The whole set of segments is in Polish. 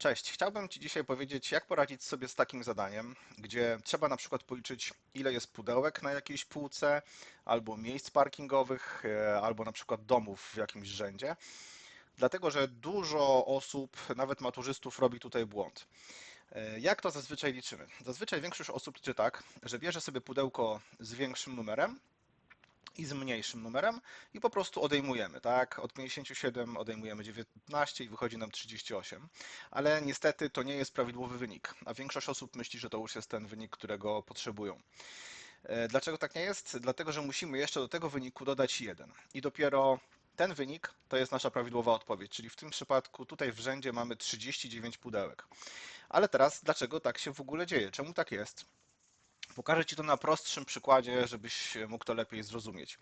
Cześć, chciałbym Ci dzisiaj powiedzieć, jak poradzić sobie z takim zadaniem, gdzie trzeba na przykład policzyć, ile jest pudełek na jakiejś półce, albo miejsc parkingowych, e, albo na przykład domów w jakimś rzędzie. Dlatego, że dużo osób, nawet maturzystów, robi tutaj błąd. E, Jak to zazwyczaj liczymy? Zazwyczaj większość osób liczy tak, że bierze sobie pudełko z większym numerem i z mniejszym numerem i po prostu odejmujemy, tak? Od 57 odejmujemy 19 i wychodzi nam 38. Ale niestety to nie jest prawidłowy wynik, a większość osób myśli, że to już jest ten wynik, którego potrzebują. E, Dlaczego tak nie jest? Dlatego, że musimy jeszcze do tego wyniku dodać 1. I dopiero ten wynik to jest nasza prawidłowa odpowiedź, czyli w tym przypadku tutaj w rzędzie mamy 39 pudełek. Ale teraz dlaczego tak się w ogóle dzieje? Czemu tak jest? Pokażę Ci to na prostszym przykładzie, żebyś mógł to lepiej zrozumieć.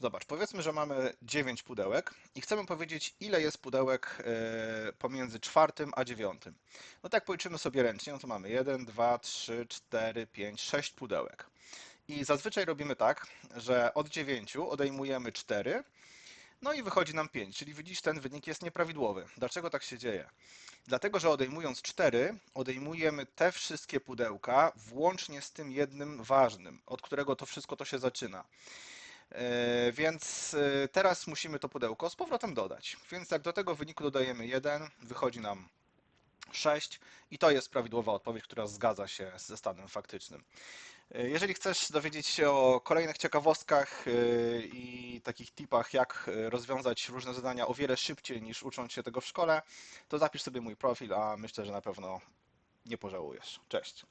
Zobacz, powiedzmy, że mamy 9 pudełek i chcemy powiedzieć, ile jest pudełek e, pomiędzy czwartym a dziewiątym. No tak policzymy sobie ręcznie, no to mamy 1, 2, 3, 4, 5, 6 pudełek. I zazwyczaj robimy tak, że od 9 odejmujemy 4, no i wychodzi nam 5, czyli widzisz, ten wynik jest nieprawidłowy. Dlaczego tak się dzieje? Dlatego, że odejmując 4, odejmujemy te wszystkie pudełka, włącznie z tym jednym ważnym, od którego to wszystko to się zaczyna. E, Więc e, teraz musimy to pudełko z powrotem dodać. Więc jak do tego wyniku dodajemy 1, wychodzi nam 6 i to jest prawidłowa odpowiedź, która zgadza się ze stanem faktycznym. E, Jeżeli chcesz dowiedzieć się o kolejnych ciekawostkach i takich tipach, jak e, rozwiązać różne zadania o wiele szybciej niż ucząc się tego w szkole, to zapisz sobie mój profil, a myślę, że na pewno nie pożałujesz. Cześć.